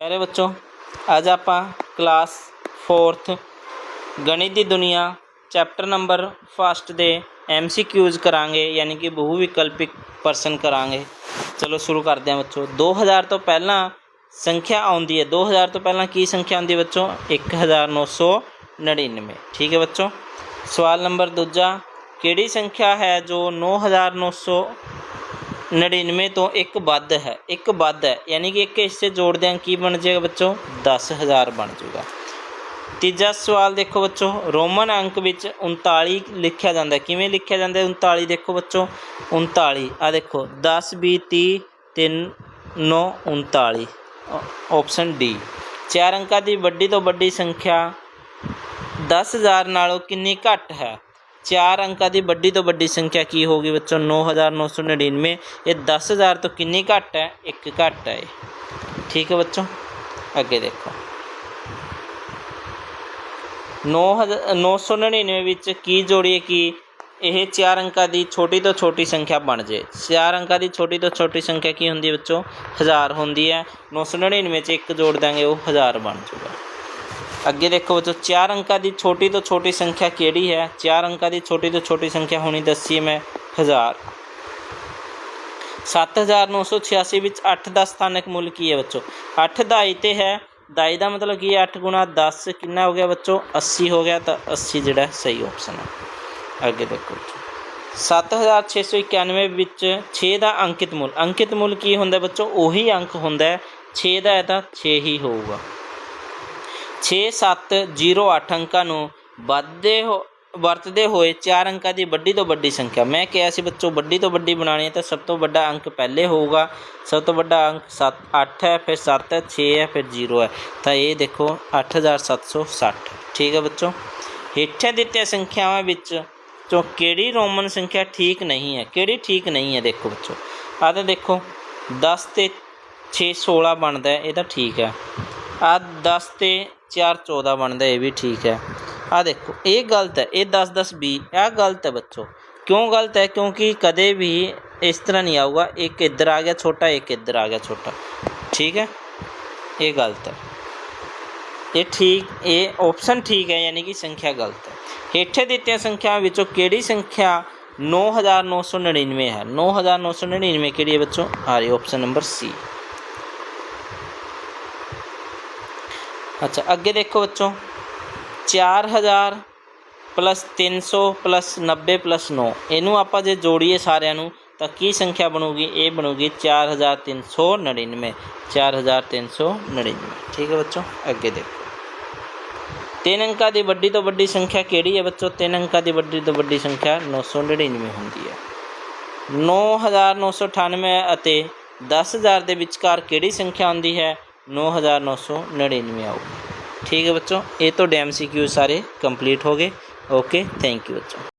ਪਿਆਰੇ ਬੱਚੋ ਅੱਜ ਆਪਾਂ ਕਲਾਸ 4th ਗਣਿਤ ਦੀ ਦੁਨੀਆ ਚੈਪਟਰ ਨੰਬਰ ਫਸਟ ਦੇ ਐਮਸੀਕਿਊਜ਼ ਕਰਾਂਗੇ ਯਾਨੀ ਕਿ ਬਹੁ ਵਿਕਲਪਿਕ ਪ੍ਰਸ਼ਨ ਕਰਾਂਗੇ ਚਲੋ ਸ਼ੁਰੂ ਕਰਦੇ ਹਾਂ ਬੱਚੋ 2000 ਤੋਂ ਪਹਿਲਾਂ ਸੰਖਿਆ ਆਉਂਦੀ ਹੈ 2000 ਤੋਂ ਪਹਿਲਾਂ ਕੀ ਸੰਖਿਆ ਆਉਂਦੀ ਹੈ ਬੱਚੋ 1999 ਠੀਕ ਹੈ ਬੱਚੋ ਸਵਾਲ ਨੰਬਰ ਦੂਜਾ ਕਿਹੜੀ ਸੰਖਿਆ ਹੈ ਜੋ 9999 ਤੋਂ ਇੱਕ ਵੱਧ ਹੈ, ਇੱਕ ਵੱਧ ਹੈ, ਯਾਨੀ ਕਿ ਇੱਕ ਹਿੱਸੇ ਜੋੜਦੇ ਹਾਂ ਕੀ ਬਣ ਜਾਏਗਾ ਬੱਚੋ? 10000 ਬਣ ਜਾਊਗਾ ਤੀਜਾ ਸਵਾਲ ਦੇਖੋ ਬੱਚੋ, ਰੋਮਨ ਅੰਕ ਵਿੱਚ 39 ਲਿਖਿਆ ਜਾਂਦਾ ਕਿਵੇਂ ਲਿਖਿਆ ਜਾਂਦਾ ਹੈ 39 ਦੇਖੋ ਬੱਚੋ? 39 ਆ ਦੇਖੋ 10 20 30 3 9 39 ਆਪਸ਼ਨ ਡੀ ਚਾਰ ਅੰਕਾਂ ਦੀ ਵੱਡੀ ਤੋਂ ਵੱਡੀ ਸੰਖਿਆ 10000 ਨਾਲੋਂ ਕਿੰਨੀ ਘੱਟ ਹੈ? ਚਾਰ ਅੰਕਾਂ ਦੀ ਵੱਡੀ ਤੋਂ ਵੱਡੀ ਸੰਖਿਆ ਕੀ ਹੋਗੀ ਬੱਚੋ 9999 ਇਹ 10000 ਤੋਂ ਕਿੰਨੀ ਘੱਟ ਹੈ? ਇੱਕ ਘੱਟ ਹੈ ਇਹ। ਠੀਕ ਹੈ ਬੱਚੋ? ਅੱਗੇ ਦੇਖੋ। 999 ਵਿੱਚ ਕੀ ਜੋੜੀਏ ਕਿ ਇਹ ਚਾਰ ਅੰਕਾਂ ਦੀ ਛੋਟੀ ਤੋਂ ਛੋਟੀ ਸੰਖਿਆ ਬਣ ਜੇ ਚਾਰ ਅੰਕਾਂ ਦੀ ਛੋਟੀ ਤੋਂ ਛੋਟੀ ਸੰਖਿਆ ਕੀ ਹੁੰਦੀ ਹੈ ਬੱਚੋ? 1000 ਹੁੰਦੀ ਹੈ। 999 ਚ ਇੱਕ ਜੋੜ ਦਾਂਗੇ ਉਹ 1000 ਬਣ ਜਾਊਗਾ। ਅੱਗੇ ਦੇਖੋ ਬੱਚੋ, ਚਾਰ ਅੰਕਾਂ ਦੀ ਛੋਟੀ ਤੋਂ ਛੋਟੀ ਸੰਖਿਆ ਕਿਹੜੀ ਹੈ? ਚਾਰ ਅੰਕਾਂ ਦੀ ਛੋਟੀ ਤੋਂ ਛੋਟੀ ਸੰਖਿਆ ਹੋਣੀ ਦੱਸੀ ਹੈ ਮੈਂ 1000 7986 ਵਿੱਚ 8 ਦਾ ਸਥਾਨਕ ਮੁੱਲ ਕੀ ਹੈ ਬੱਚੋ? 8 ਦਾਈ ਤੇ ਹੈ। ਦਾਈ ਦਾ ਮਤਲਬ ਕੀ ਹੈ? 8 ਗੁਣਾ 10 ਕਿੰਨਾ ਹੋ ਗਿਆ ਬੱਚੋ? 80 ਹੋ ਗਿਆ ਤਾਂ 80 ਜਿਹੜਾ ਸਹੀ ਆਪਸ਼ਨ ਹੈ। ਅੱਗੇ ਦੇਖੋ 7691 ਵਿੱਚ 6 ਦਾ ਅੰਕਿਤ ਮੁੱਲ। ਅੰਕਿਤ ਮੁੱਲ ਕੀ ਹੁੰਦਾ ਬੱਚੋ? ਉਹੀ ਅੰਕ ਹੁੰਦਾ ਹੈ। 6 ਦਾ ਹੈ ਤਾਂ 6 ਹੀ ਹੋਊਗਾ। 6708 ਅੰਕਾਂ ਨੂੰ ਵੱਧਦੇ ਹੋ, ਵਰਤਦੇ ਹੋਏ ਚਾਰ ਅੰਕਾਂ ਦੀ ਵੱਡੀ ਤੋਂ ਵੱਡੀ ਸੰਖਿਆ। ਮੈਂ ਕਿਹਾ ਸੀ, ਬੱਚੋ, ਵੱਡੀ ਤੋਂ ਵੱਡੀ ਬਣਾਉਣੀ ਹੈ ਤਾਂ ਸਭ ਤੋਂ ਵੱਡਾ ਅੰਕ ਪਹਿਲੇ ਹੋਊਗਾ। ਸਭ ਤੋਂ ਵੱਡਾ ਅੰਕ 7 8 ਹੈ, ਫਿਰ 7 ਹੈ 6 ਹੈ, ਫਿਰ 0 ਹੈ। ਤਾਂ ਇਹ ਦੇਖੋ 8760 ਠੀਕ ਹੈ ਬੱਚੋ? ਹੇਠਾਂ ਦਿੱਤੀਆਂ ਸੰਖਿਆਵਾਂ ਵਿੱਚ ਤੋਂ ਕਿਹੜੀ ਰੋਮਨ ਸੰਖਿਆ ਠੀਕ ਨਹੀਂ ਹੈ? ਕਿਹੜੀ ਠੀਕ ਨਹੀਂ ਹੈ? ਦੇਖੋ ਬੱਚੋ। ਆਹ ਤਾਂ ਦੇਖੋ 10 ਤੇ 6 16 ਬਣਦਾ ਹੈ, ਇਹ ਤਾਂ ਠੀਕ ਹੈ। ਆ 10 ਤੇ 4 14 ਬਣਦਾ ਇਹ ਵੀ ਠੀਕ ਹੈ ਆ ਦੇਖੋ ਇਹ ਗਲਤ ਹੈ ਇਹ 10 10 20 ਇਹ ਗਲਤ ਹੈ ਬੱਚੋ ਕਿਉਂ ਗਲਤ ਹੈ ਕਿਉਂਕਿ ਕਦੇ ਵੀ ਇਸ ਤਰ੍ਹਾਂ ਨਹੀਂ ਆਊਗਾ ਇੱਕ ਇੱਧਰ ਆ ਗਿਆ ਛੋਟਾ ਇੱਕ ਇੱਧਰ ਆ ਗਿਆ ਛੋਟਾ ਠੀਕ ਹੈ ਇਹ ਗਲਤ ਹੈ ਇਹ ਠੀਕ ਇਹ ਆਪਸ਼ਨ ਠੀਕ ਹੈ ਯਾਨੀ ਕਿ ਸੰਖਿਆ ਗਲਤ ਹੈ ਹੇਠੇ ਦਿੱਤੀਆਂ ਸੰਖਿਆਵਾਂ ਵਿੱਚੋਂ ਕਿਹੜੀ ਸੰਖਿਆ 9999 ਹੈ 9999 ਕਿਹੜੀ ਹੈ ਬੱਚੋ ਆ ਰਹੀ ਆਪਸ਼ਨ ਨੰਬਰ ਸੀ ਅੱਛਾ, ਅੱਗੇ ਦੇਖੋ ਬੱਚੋ। 4000 ਪਲੱਸ 300 ਪਲੱਸ 90 ਪਲੱਸ 9 ਇਹਨੂੰ ਆਪਾਂ ਜੇ ਜੋੜੀਏ ਸਾਰਿਆਂ ਨੂੰ, ਤਾਂ ਕੀ ਸੰਖਿਆ ਬਣੂਗੀ? ਇਹ ਬਣੂਗੀ 4399 4399 ਠੀਕ ਹੈ ਬੱਚੋ, ਅੱਗੇ ਦੇਖੋ। ਤਿੰਨ ਅੰਕਾਂ ਦੀ ਵੱਡੀ ਤੋਂ ਵੱਡੀ ਸੰਖਿਆ ਕਿਹੜੀ ਹੈ ਬੱਚੋ? ਤਿੰਨ ਅੰਕਾਂ ਦੀ ਵੱਡੀ ਤੋਂ ਵੱਡੀ ਸੰਖਿਆ 999 ਹੁੰਦੀ ਹੈ। 9998 ਅਤੇ 10000 ਦੇ ਵਿਚਕਾਰ ਕਿਹੜੀ ਸੰਖਿਆ ਹੁੰਦੀ ਹੈ? 9999 ਆਊਗੀ ਠੀਕ ਹੈ ਬੱਚੋ ਇਹ ਤੁਹਾਡੇ ਐਮਸੀਕਿਊ ਸਾਰੇ ਕੰਪਲੀਟ ਹੋ ਗਏ ਓਕੇ ਥੈਂਕ ਯੂ ਬੱਚੋ